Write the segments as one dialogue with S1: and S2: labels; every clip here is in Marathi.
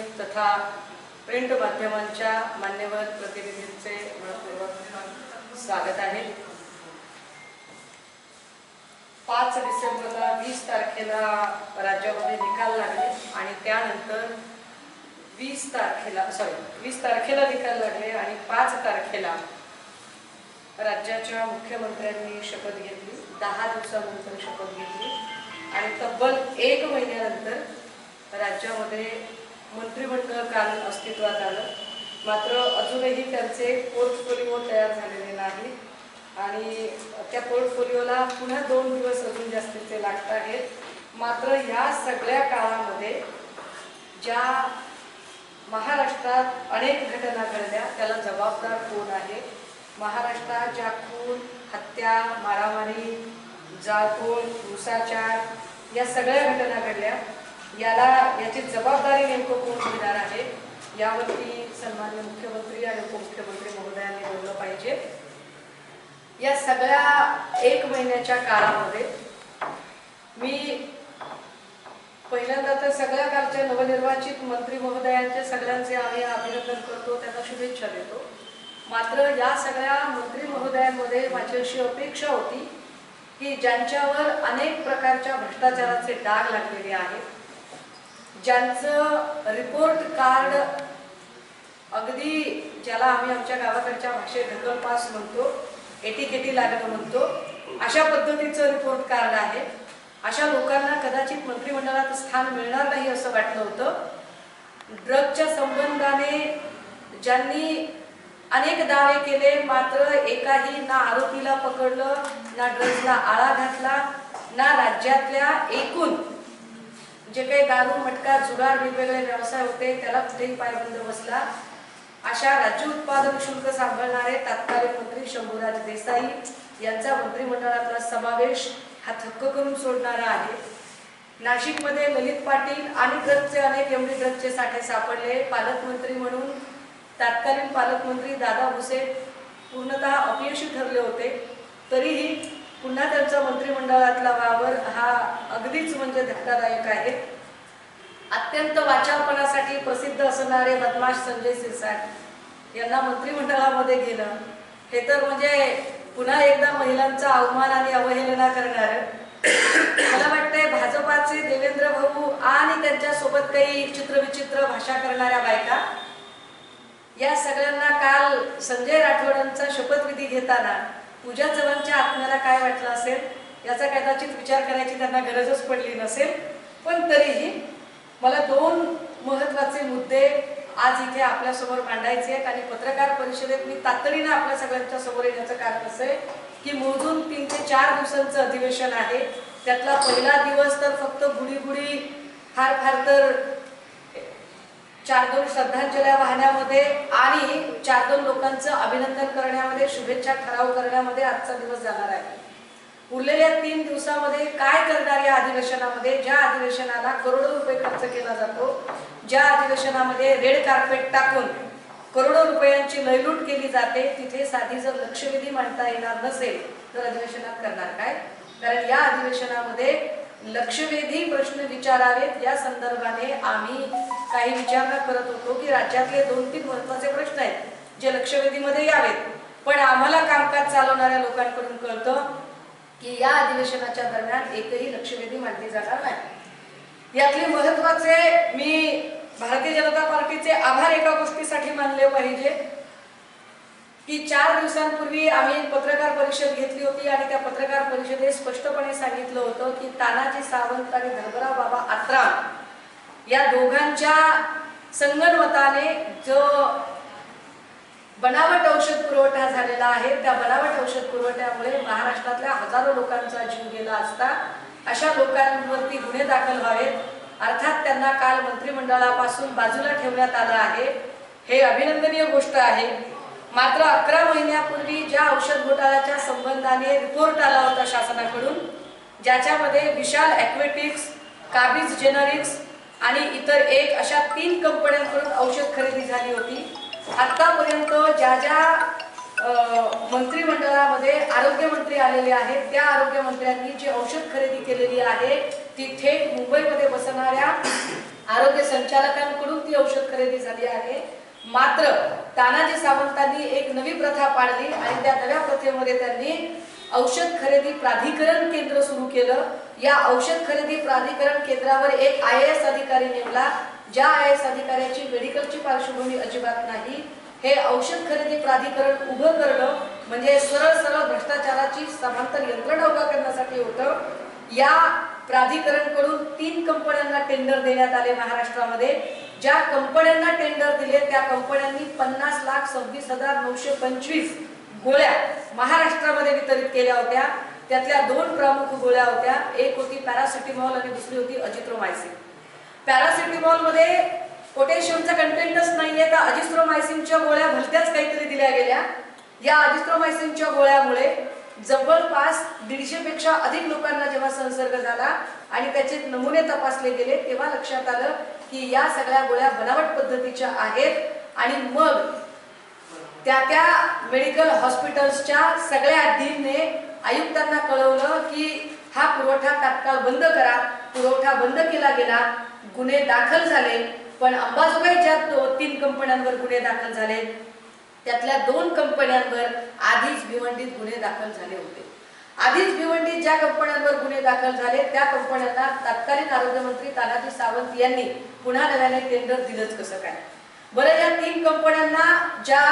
S1: इलेक्ट्रॉनिक तथा प्रिंट माध्यमांच्या मान्यवर प्रतिनिधींचे मनपूर्वक स्वागत आहे. पाच डिसेंबरला वीस तारखेला राज्यामध्ये निकाल लागले आणि त्यानंतर वीस तारखेला सॉरी वीस तारखेला निकाल लागले आणि पाच तारखेला राज्याच्या मुख्यमंत्र्यांनी शपथ घेतली दहा दिवसानंतर शपथ घेतली आणि तब्बल एक महिन्यानंतर राज्यामध्ये मंत्रिमंडळ काल अस्तित्वात आलं. मात्र अजूनही त्यांचे पोर्टफोलिओ तयार झालेले नाही. आणि त्या पोर्टफोलिओला पुन्हा दोन दिवस अजून जास्तीचे लागत आहेत. मात्र ह्या सगळ्या काळामध्ये ज्या महाराष्ट्रात अनेक घटना घडल्या त्याला जबाबदार कोण आहे? महाराष्ट्रात ज्या खून हत्या मारामारी जाळपोळ हिंसाचार या सगळ्या घटना घडल्या. याला याची जबाबदारी नेमकं कोण घेणार आहे यावरती सन्मान्य मुख्यमंत्री आणि उपमुख्यमंत्री महोदयांनी बोललं पाहिजे. या सगळ्या एक महिन्याच्या काळामध्ये मी पहिल्यांदा तर सगळ्या कालच्या नवनिर्वाचित मंत्री महोदयांचे सगळ्यांचे आम्ही अभिनंदन करतो त्यांना शुभेच्छा देतो. मात्र या सगळ्या मंत्री महोदयांमध्ये माझी अशी अपेक्षा होती की ज्यांच्यावर अनेक प्रकारच्या भ्रष्टाचाराचे डाग लागलेले आहेत ज्यांचं रिपोर्ट कार्ड अगदी ज्याला आम्ही आमच्या गावाकडच्या भाषेत ढकल पास म्हणतो एटीकेटी लागणं म्हणतो अशा पद्धतीचं रिपोर्ट कार्ड आहे. अशा लोकांना कदाचित मंत्रिमंडळात स्थान मिळणार नाही असं वाटलं होतं. ड्रगच्या संबंधाने ज्यांनी अनेक दावे केले मात्र एकाही ना आरोपीला पकडलं ना ड्रग्जला आळा घातला ना राज्यातल्या एकूण जे काही दारू मटका जुगार वेगवेगळे व्यवसाय होते त्याला कुठेही पायबंद बसला. अशा राज्य उत्पादन शुल्क सांभाळणारे तत्कालीन मंत्री शंभूराज देसाई यांचा मंत्रिमंडळातला समावेश हा थक्क करून सोडणारा आहे. नाशिकमध्ये ललित पाटील आणि ड्रगचे अनेक एवढी ड्रगचे साठे सापडले. पालकमंत्री म्हणून तत्कालीन पालकमंत्री दादा भुसे पूर्णतः अपयशी ठरले होते. तरीही पुन्हा त्यांचा मंत्रिमंडळातला वावर हा अगदीच म्हणजे धक्कादायक आहे. अत्यंत वाचारपणासाठी प्रसिद्ध असणारे बदमाश संजय सिरसाट यांना मंत्रिमंडळामध्ये घेणं हे तर म्हणजे पुन्हा एकदा महिलांचा अवमान आणि अवहेलना करणार. मला वाटतंय भाजपाचे देवेंद्र भाऊ आणि त्यांच्यासोबत काही चित्रविचित्र भाषा करणाऱ्या बायका या सगळ्यांना काल संजय राठोडांचा शपथविधी घेताना पूजा चव्हाणच्या आत्म्याला काय वाटलं असेल? याचा कदाचित विचार करायची त्यांना गरजच पडली नसेल पण तरीही मला दोन महत्त्वाचे मुद्दे आज इथे आपल्यासमोर मांडायचे आहेत आणि पत्रकार परिषदेत मी तातडीनं आपल्या सगळ्यांच्या समोर येण्याचं कारण असं आहे की मोजून तीन ते चार दिवसांचं अधिवेशन आहे. त्यातला पहिला दिवस तर फक्त गुढीगुढी फार फार तर चार दोन श्रद्धांजल्या वाहण्यामध्ये आणि चार दोन लोकांचं अभिनंदन करण्यामध्ये शुभेच्छा ठराव करण्यामध्ये आजचा दिवस जाणार आहे. उरलेल्या तीन दिवसामध्ये काय करणार या अधिवेशनामध्ये? ज्या अधिवेशनाला करोडो रुपये खर्च केला जातो ज्या अधिवेशनामध्ये रेड कार्पेट टाकून करोडो रुपयांची लयलूट केली जाते तिथे साधी जर लक्षवेधी मांडता येणार नसेल तर अधिवेशनात करणार काय? कारण या अधिवेशनामध्ये लक्षवेधी प्रश्न विचारावेत. या संदर्भाने आम्ही काही विचारणा करत होतो की राज्यातले दोन तीन महत्त्वाचे प्रश्न आहेत जे लक्षवेधीमध्ये यावेत. पण आम्हाला कामकाज चालवणाऱ्या लोकांकडून कळतं की या अधिवेशनाच्या दरम्यान एकही लक्षवेधी मांडली जाणार नाही. यातले महत्त्वाचे मी भारतीय जनता पार्टीचे आभार एका गोष्टीसाठी मानले पाहिजे की चार दिवसांपूर्वी आम्ही पत्रकार परिषद घेतली होती आणि त्या पत्रकार परिषदेत स्पष्टपणे सांगितलं होतं की तानाजी सावंत आणि धर्मराव बाबा आत्राम या दोघांच्या संगणमताने जो बनावट औषध पुरवठा झालेला आहे. त्या बनावट औषध पुरवठ्यामुळे महाराष्ट्रातल्या हजारो लोकांचा जीव गेला असता अशा लोकांवरती गुन्हे दाखल व्हावेत. अर्थात त्यांना काल मंत्रिमंडळापासून बाजूला ठेवण्यात आलं आहे. हे अभिनंदनीय गोष्ट आहे. मात्र अकरा महिन्यापूर्वी ज्या औषध घोटाळ्याच्या संबंधाने रिपोर्ट आला होता शासनाकडून ज्याच्यामध्ये विशाल ॲक्वेटिक्स काबीज जेनरिक्स आणि इतर एक अशा तीन कंपन्यांकडून औषध खरेदी झाली होती. आतापर्यंत ज्या ज्या मंत्रिमंडळामध्ये आरोग्यमंत्री आलेले आहेत त्या आरोग्यमंत्र्यांनी जी औषध खरेदी केलेली आहे ती थेट मुंबईमध्ये बसणाऱ्या आरोग्य संचालकांकडून ती औषध खरेदी झाली आहे. मात्र तानाजी सावंतांनी एक नवी प्रथा पाळली आणि त्या नव्या प्रथेमध्ये त्यांनी औषध खरेदी प्राधिकरण केंद्र सुरू केलं. या औषध खरेदी प्राधिकरण केंद्रावर एक आय एस अधिकारी नेमला. ज्या आय एस अधिकाऱ्याची मेडिकलची पार्श्वभूमी अजिबात नाही हे औषध खरेदी प्राधिकरण उभं करणं म्हणजे सरळ सरळ भ्रष्टाचाराची समांतर यंत्रणा उभा करण्यासाठी होतं. या प्राधिकरणकडून तीन कंपन्यांना टेंडर देण्यात आले महाराष्ट्रामध्ये. ज्या कंपन्यांना टेंडर दिले त्या कंपन्यांनी पन्नास लाख सव्वीस हजार नऊशे पंचवीस गोळ्या महाराष्ट्रामध्ये वितरित केल्या होत्या. त्यातल्या दोन प्रमुख गोळ्या होत्या. एक होती पॅरासिटीमॉल आणि दुसरी होती अजिथ्रोमायसिन पॅरासिटिमॉलमध्ये पोटॅशियमचा कंटेंटच नाहीये तर अजिस्ट्रोमायसिनच्या गोळ्या भलत्याच काहीतरी दिल्या गेल्या. या अजिस्ट्रोमायसिनच्या गोळ्यामुळे जवळपास दीडशे पेक्षा अधिक लोकांना जेव्हा संसर्ग झाला आणि त्याचे नमुने तपासले गेले तेव्हा लक्षात आलं की या सगळ्या गोळ्या बनावट पद्धतीच्या आहेत आणि मग त्या त्या मेडिकल हॉस्पिटल्सच्या सगळ्या डीनने आयुक्तांना कळवलं की हा पुरवठा तात्काळ बंद करा. पुरवठा बंद केला गेला गुन्हे दाखल झाले पण अंबाजोगाई ज्या तीन कंपन्यांवर गुन्हे दाखल झाले. त्यातल्या दोन कंपन्यांवर आधीच भिवंडीत गुन्हे दाखल झाले होते. आधीच भिवंडीत ज्या कंपन्यांवर गुन्हे दाखल झाले त्या कंपन्यांना तत्कालीन आरोग्यमंत्री तानाजी सावंत यांनी पुन्हा नव्याने टेंडर दिलंच कसं काय? बरं या तीन कंपन्यांना ज्या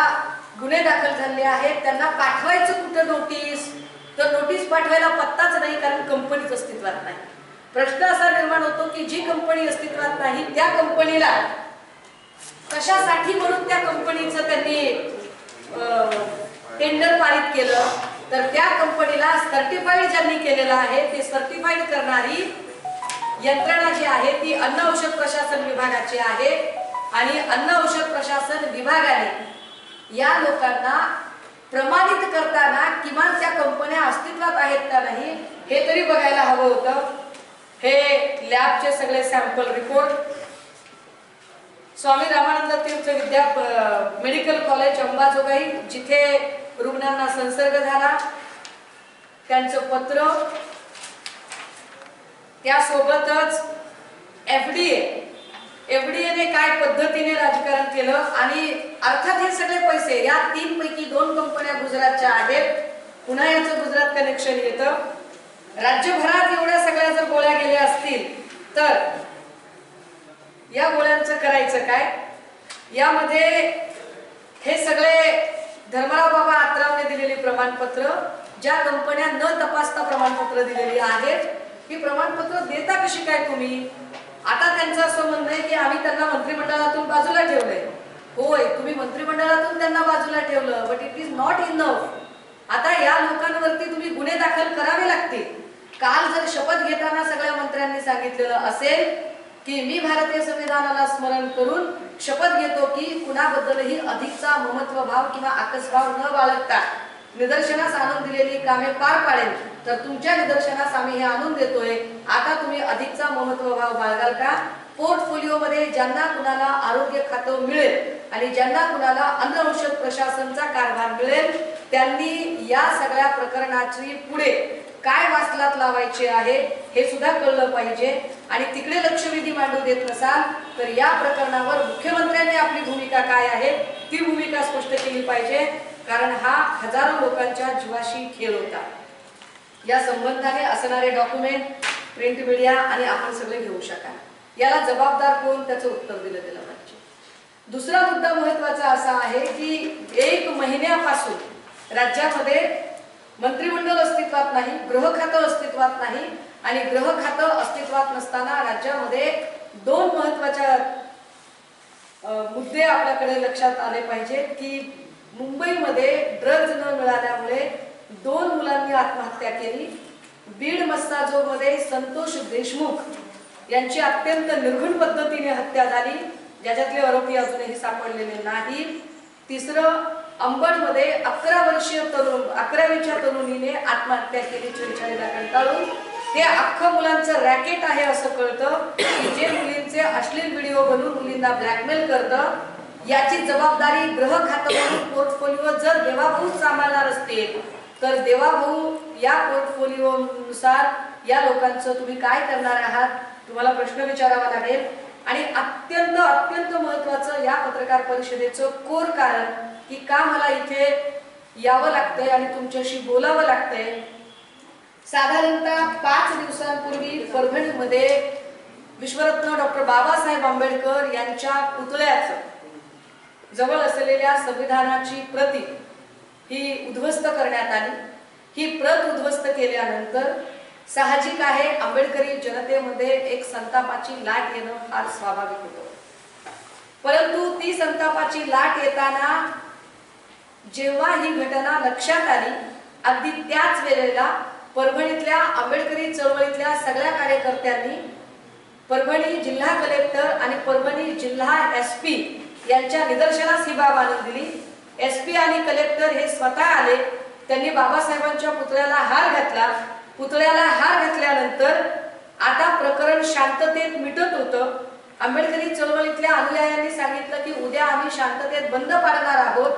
S1: गुन्हे दाखल झाले आहेत त्यांना पाठवायचं कुठं नोटीस तर नोटीस पाठवायला पत्ताच नाही कारण कंपनीच अस्तित्वात नाही. प्रश्न असा निर्माण होतो की जी कंपनी अस्तित्वात नाही त्या कंपनीला कशासाठी म्हणून त्या कंपनीचं त्यांनी टेंडर पारित केलं? तर त्या कंपनीला सर्टिफाईड ज्यांनी केलेलं आहे ते सर्टिफाईड करणारी यंत्रणा जी आहे ती अन्न औषध प्रशासन विभागाची आहे. आणि अन्न औषध प्रशासन विभागाने या लोकांना प्रमाणित करताना किमान त्या कंपन्या अस्तित्वात आहेत का नाही हे तरी बघायला हवं होतं. हे लॅबचे सगळे sample report Swami Ramanand Tirth Vidya medical college Ambajogai जिथे रुग्णांना संसर्ग झाला त्यांचं पत्र. त्यासोबतच एफ डी एफडीएने काय पद्धतीने राजकारण केलं आणि अर्थात हे सगळे पैसे या तीन पैकी दोन कंपन्या गुजरातच्या आहेत. पुन्हा याचं गुजरात कनेक्शन येतं. राज्यभरात एवढ्या सगळ्या जर गोळ्या गेल्या असतील तर या गोळ्यांचं करायचं काय? यामध्ये हे सगळे धर्मराव बाबा आत्रावने दिलेली प्रमाणपत्र ज्या कंपन्या न तपासता प्रमाणपत्र दिलेली आहेत ही प्रमाणपत्र देता कशी काय तुम्ही? आता त्यांचं असं म्हणणं आहे की आम्ही त्यांना मंत्रिमंडळातून बाजूला ठेवलंय. होय तुम्ही मंत्रिमंडळातून त्यांना बाजूला ठेवलं but it is not enough आता या लोकांवरती तुम्ही गुन्हे दाखल करावे लागतील. काल जर शपथ घेताना सगळ्या मंत्र्यांनी सांगितलेलं असेल की मी भारतीय संविधानाला स्मरण करून शपथ घेतो की कुणाबद्दलही अधिकचा ममत्व भाव किंवा आकसभाव न बाळगता निदर्शनास आणून दिलेली कामे पार पाडेल तर तुमच्या निदर्शनास आम्ही हे आणून देतोय. आता तुम्ही अधिकचा ममत्व भाव बाळगाल का? पोर्टफोलिओ मध्ये ज्यांना कुणाला आरोग्य खातं मिळेल आणि ज्यांना कुणाला अन्न औषध प्रशासनचा कारभार मिळेल त्यांनी या सगळ्या प्रकरणाची पुढे काय वासलात लावायचे आहे हे सुद्धा कळलं पाहिजे. आणि तिकडे लक्षवेधी मांडू देत नसाल तर या प्रकरणावर मुख्यमंत्र्यांनी आपली भूमिका काय आहे ती भूमिका स्पष्ट केली पाहिजे. कारण हा हजारो लोकांच्या जीवाशी खेळ होता. या संबंधाने असणारे डॉक्युमेंट प्रिंट मीडिया आणि आपण सगळे घेऊ शकाल. याला जबाबदार कोण? त्याचं उत्तर दिलं गेलं पाहिजे. दुसरा मुद्दा महत्त्वाचा असा आहे की एक महिन्यापासून राज्यामध्ये मंत्रिमंडळ अस्तित्वात नाही ग्रह खातं अस्तित्वात नाही आणि ग्रह खातं अस्तित्वात नसताना राज्यामध्ये दोन महत्त्वाच्या मुद्दे आपल्याकडे लक्षात आले पाहिजे की मुंबईमध्ये ड्रग्ज न मिळाल्यामुळे दोन मुलांनी आत्महत्या केली. बीड मस्ताजोमध्ये संतोष देशमुख यांची अत्यंत निर्घुण पद्धतीने हत्या झाली ज्याच्यातले आरोपी अजूनही सापडलेले नाही. तिसरं अंबडमध्ये अकरा वर्षीय तरुण अकरावीच्या तरुणीने आत्महत्या केली छेडछाडीला कंटाळून. हे अख्खं मुलांचं रॅकेट आहे असं कळतं की जे मुलींचे अश्लील व्हिडिओ बनवून मुलींना ब्लॅकमेल करतं याची जबाबदारी ग्रह खातं म्हणून पोर्टफोलिओ जर देवाभाऊ सांभाळणार असतील तर देवाभाऊ या पोर्टफोलिओ नुसार या लोकांचं तुम्ही काय करणार आहात तुम्हाला प्रश्न विचारावा लागेल. आणि अत्यंत अत्यंत महत्वाचं या पत्रकार परिषदेचं कोर कारण की का मला इथे यावं लागतंय आणि तुमच्याशी बोलावं लागतंय? साधारणतः पाच दिवसांपूर्वी परभणीमध्ये विश्वरत्न डॉक्टर बाबासाहेब आंबेडकर यांच्या पुतळ्याचं जवळ असलेल्या संविधानाची प्रती ही उद्ध्वस्त करण्यात आली. ही प्रत उद्ध्वस्त केल्यानंतर साहजिक आहे आंबेडकरी जनतेमध्ये एक संतापाची लाट येणं फार स्वाभाविक होतं. परंतु ती संतापाची लाट येताना जेव्हा ही घटना लक्षात आली अगदी त्याच वेळेला परभणीतल्या आंबेडकरी चळवळीतल्या सगळ्या कार्यकर्त्यांनी परभणी जिल्हा कलेक्टर आणि परभणी जिल्हा एस पी यांच्या निदर्शनास ही बाब आणून दिली. एस पी आणि कलेक्टर हे स्वतः आले त्यांनी बाबासाहेबांच्या पुतळ्याला हार घातला. पुतळ्याला हार घातल्यानंतर आता प्रकरण शांततेत मिटत होतं. आंबेडकरी चळवळीतल्या अनुयायांनी सांगितलं की उद्या आम्ही शांततेत बंद पाडणार आहोत.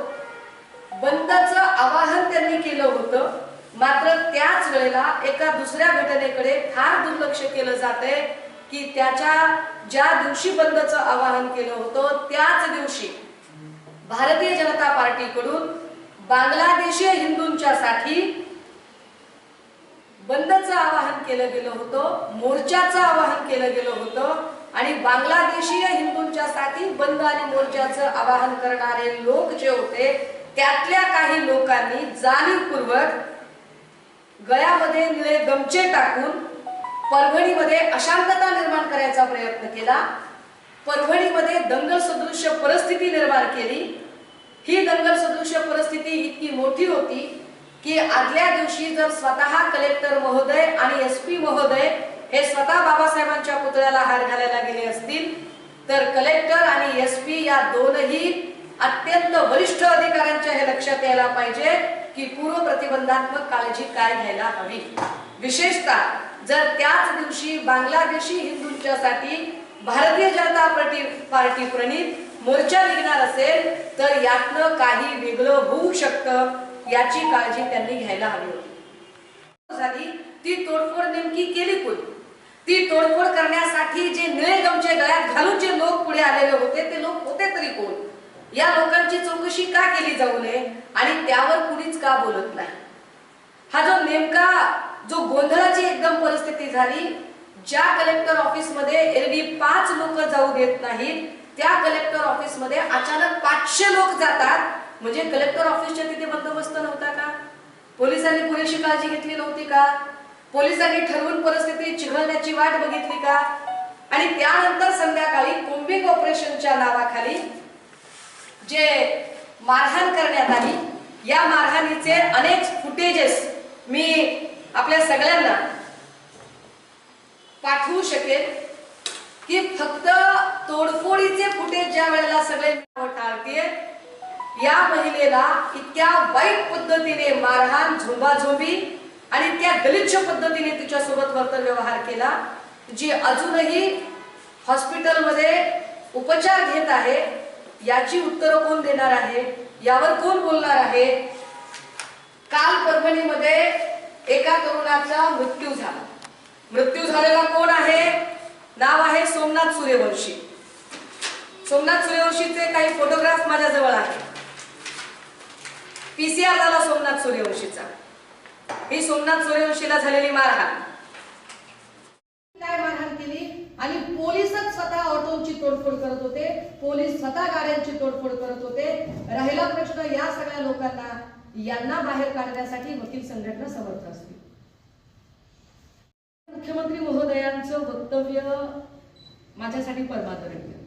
S1: बंदचं आवाहन त्यांनी केलं होतं. मात्र त्याच वेळेला एका दुसऱ्या घटनेकडे फार दुर्लक्ष केलं जाते की त्याच्या ज्या दिवशी बंदचं आवाहन केलं होतं त्याच दिवशी भारतीय जनता पार्टीकडून बांगलादेशीय हिंदूंच्या साठी बंदचं आवाहन केलं गेलं होतं मोर्चाचं आवाहन केलं गेलं होतं आणि बांगलादेशीय हिंदूंच्या साठी बंद आणि मोर्चाचं आवाहन करणारे लोक जे होते त्यातल्या काही लोकांनी जाणीवपूर्वक गळ्यामध्ये निळे गमचे टाकून परभणीमध्ये अशांतता निर्माण करायचा प्रयत्न केला. परभणीमध्ये दंगल सदृश्य परिस्थिती निर्माण केली. ही दंगल सदृश्य परिस्थिती इतकी मोठी होती की आदल्या दिवशी जर स्वतः कलेक्टर महोदय आणि एस पी महोदय हे स्वतः बाबासाहेबांच्या पुतळ्याला हार घालायला गेले असतील तर कलेक्टर आणि एस पी या दोनही अत्यंत वरिष्ठ अधिकाऱ्यांच्या हे लक्षात यायला पाहिजे की पूर्व प्रतिबंधात्मक काळजी काय घ्यायला हवी. विशेषतः जर त्याच दिवशी बांगलादेशी हिंदूंच्यासाठी भारतीय जनता पार्टी पार्टी प्रणित मोर्चा निघणार असेल तर यातनं काही वेगळं होऊ शकतं याची काळजी त्यांनी घ्यायला हवी होती. झाली ती तोडफोड नेमकी केली कोणी? ती तोडफोड करण्यासाठी जे निळे गमचे गळ्यात घालून जे लोक पुढे आलेले होते ते लोक होते तरी कोण? या लोकांची चौकशी का केली जाऊ नये आणि त्यावर कुणीच का बोलत नाही? हा जो नेमका जो गोंधळाची एकदम परिस्थिती झाली ज्या कलेक्टर ऑफिसमध्ये एरवी पाच लोक जाऊ देत नाहीत त्या कलेक्टर ऑफिसमध्ये अचानक पाचशे लोक जातात. म्हणजे कलेक्टर ऑफिसच्या तिथे बंदोबस्त नव्हता का? पोलिसांनी पुरेशी काळजी घेतली नव्हती का? पोलिसांनी ठरवून परिस्थिती चिघळण्याची वाट बघितली का? आणि त्यानंतर संध्याकाळी कोम्बिंग ऑपरेशनच्या नावाखाली जे मारहाण करण्यात आली या मारहाणीचे अनेक फुटेजेस मी आपल्या सगळ्यांना पाठवू शकेल की फक्त तोडफोडीचे फुटेज ज्या वेळेला सगळे टाळतीये या महिलेला इतक्या वाईट पद्धतीने मारहाण झोंबाझोंबी आणि त्या गलिच्छ पद्धतीने तिच्यासोबत वर्तन व्यवहार केला जी अजूनही हॉस्पिटलमध्ये उपचार घेत आहे. याची उत्तरं कोण देणार आहे? यावर कोण बोलणार आहे? काल परभणीमध्ये एका तरुणाचा मृत्यू झाला. मृत्यू झालेला कोण आहे? नाव आहे सोमनाथ सूर्यवंशी. सोमनाथ सूर्यवंशीचे काही फोटोग्राफ माझ्याजवळ आहे पीसीआर झाला सोमनाथ सूर्यवंशीचा. ही सोमनाथ सूर्यवंशीला झालेली मारहाण. काय मारहाण केली? आणि तोडफोड करत होते. पोलीस स्वतः गाड्यांची तोडफोड करत होते. राहिला प्रश्न या सगळ्या लोकांना. यांना बाहेर काढण्यासाठी वकील संघटना समर्थ असतील मुख्यमंत्री महोदयांचं वक्तव्य माझ्यासाठी परमादरणीय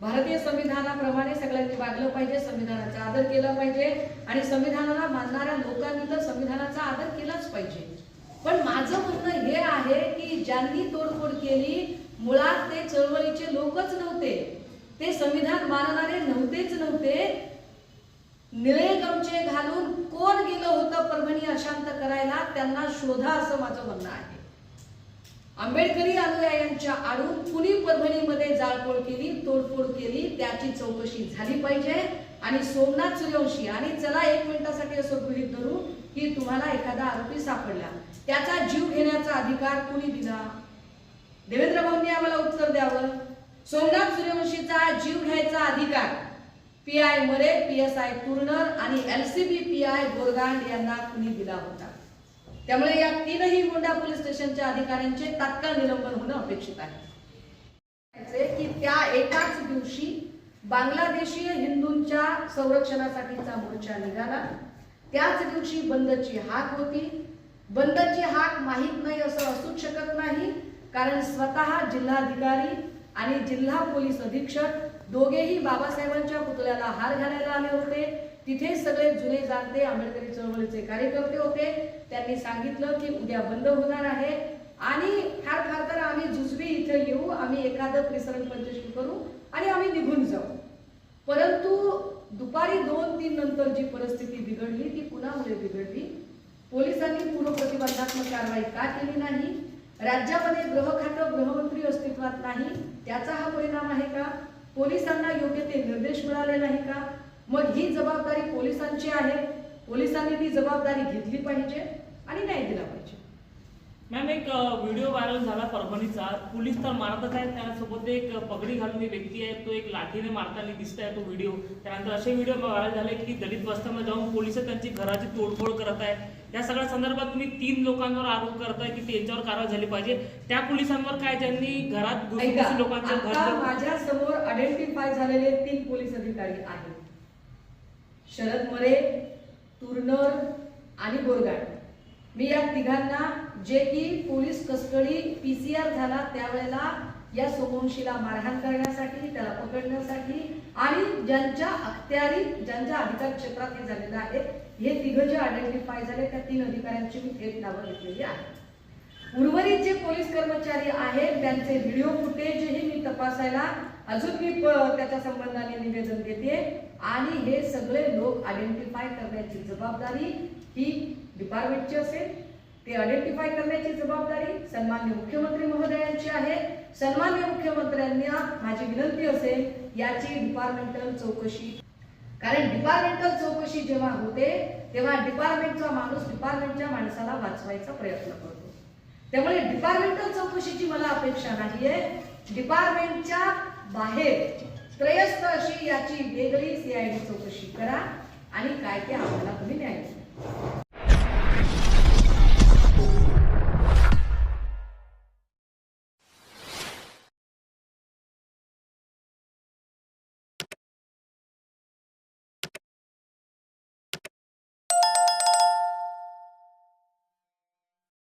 S1: भारतीय संविधानाप्रमाणे सगळ्यांनी वागलं पाहिजे संविधानाचा आदर केला पाहिजे आणि संविधानाला मानणाऱ्या लोकांनी तर संविधानाचा आदर केलाच पाहिजे. पण माझं म्हणणं हे आहे की ज्यांनी तोडफोड केली मुळात ते चळवळीचे लोकच नव्हते. ते संविधान मानणारे नव्हतेच नव्हते. निळे गमचे घालून कोण गेलं होतं परभणी अशांत करायला? त्यांना शोधा असं माझं म्हणणं आहे. आंबेडकरी अनुयायांच्या आडून कुणी परभणीमध्ये जाळपोळ केली तोडफोड केली त्याची चौकशी झाली पाहिजे. आणि सोमनाथ सूर्यवंशी आणि चला एक मिनिटासाठी असं गृहित धरू की तुम्हाला एखादा आरोपी सापडला. त्याचा जीव घेण्याचा अधिकार कुणी दिला? देवेंद्र भाऊंनी आम्हाला उत्तर द्यावं. सोमनाथ सूर्यवंशीचा जीव घ्यायचा अधिकार. पी आय मरे पी एस आय तुर्नर आणि L C B P I गोरगांड यांना कुणी दिला होता. त्यामुळे या तीनही गोंडा पोलीस स्टेशनच्या अधिकाऱ्यांचे तात्काळ निलंबन होणं अपेक्षित आहे. की त्या एकाच दिवशी बांगलादेशीय हिंदूंच्या संरक्षणासाठीचा मोर्चा निघाला. त्याच दिवशी बंदची हाक होती. बंदची हाक माहीत नाही असं असूच शकत नाही. कारण स्वतः जिल्हाधिकारी आणि जिल्हा पोलीस अधीक्षक दोघेही बाबासाहेबांच्या पुतळ्याला हार घालायला आले होते. तिथे सगळे जुने जाणते आंबेडकरी चळवळीचे कार्यकर्ते होते. त्यांनी सांगितलं की उद्या बंद होणार आहे. आणि फार फार तर आम्ही जुजबी इथे येऊ आम्ही एखादं त्रिसरण पंचशील करू आणि आम्ही निघून जाऊ. परंतु दुपारी दोन तीन नंतर जी परिस्थिती बिघडली ती कुणामुळे बिघडली. पोलिसांनी पूर्व प्रतिबंधात्मक कारवाई का केली नाही? राज्यामध्ये गृह गृहमंत्री अस्तित्वात नाही त्याचा हा परिणाम आहे का? पोलिसांना योग्य ते निर्देश मिळाले नाही का? मग ही जबाबदारी पोलिसांची आहे. पोलिसांनी ती जबाबदारी घेतली पाहिजे आणि न्याय दिला पाहिजे.
S2: मॅम एक व्हिडिओ व्हायरल झाला परभणीचा. पोलीस तर मारतच आहेत त्यासोबत एक पगडी घालून एक व्यक्ती आहे तो एक लाठीने मारताना दिसत आहे तो व्हिडिओ. त्यानंतर असे व्हिडिओ व्हायरल झाले की दलित वस्त्यांमध्ये जाऊन पोलीस त्यांची घराची तोडफोड करत आहेत. या सगळ्या संदर्भात तुम्ही तीन लोकांवर आरोप करताय की त्यांच्यावर कारवाई झाली पाहिजे. त्या पोलिसांवर काय ज्यांनी घरात लोकांच्या
S1: माझ्यासमोर आयडेंटिफाय झालेले तीन पोलीस अधिकारी आहेत. शरद मरे तुर्नर आणि बोरगाड. मी या तिघांना जे की पोलीस कस्टडी पीसीआर झाला त्यावेळेला या सोमवंशीला मारहाण करण्यासाठी त्याला पकडण्यासाठी आणि ज्यांच्या अखत्यारीत ज्यांच्या अधिकार क्षेत्रात हे झालेलं आहे हे तिघं जे आयडेंटिफाय झाले त्या तीन अधिकाऱ्यांची मी थेट नावं घेतलेली आहेत. उर्वरित जे पोलीस कर्मचारी आहेत त्यांचे व्हिडिओ फुटेजही मी तपासायला अजून मी प- त्याच्या संबंधाने निवेदन देते. आणि हे सगळे लोक आयडेंटिफाय करण्याची जबाबदारी ही डिपार्टमेंटची असेल. ते आयडेंटिफाय करण्याची जबाबदारी सन्मान्य मुख्यमंत्री महोदयांची आहे. सन्मान्य मुख्यमंत्र्यांना माझी विनंती असेल याची डिपार्टमेंटल चौकशी कारण डिपार्टमेंटल चौकशी जेव्हा होते तेव्हा डिपार्टमेंटचा माणूस डिपार्टमेंटच्या माणसाला वाचवायचा प्रयत्न करतो. त्यामुळे डिपार्टमेंटल चौकशीची मला अपेक्षा नाहीये. डिपार्टमेंटच्या बाहेर त्रयस्थ अशी याची वेगळी सीआयडी चौकशी करा आणि काय ते आम्हाला तुम्ही न्याय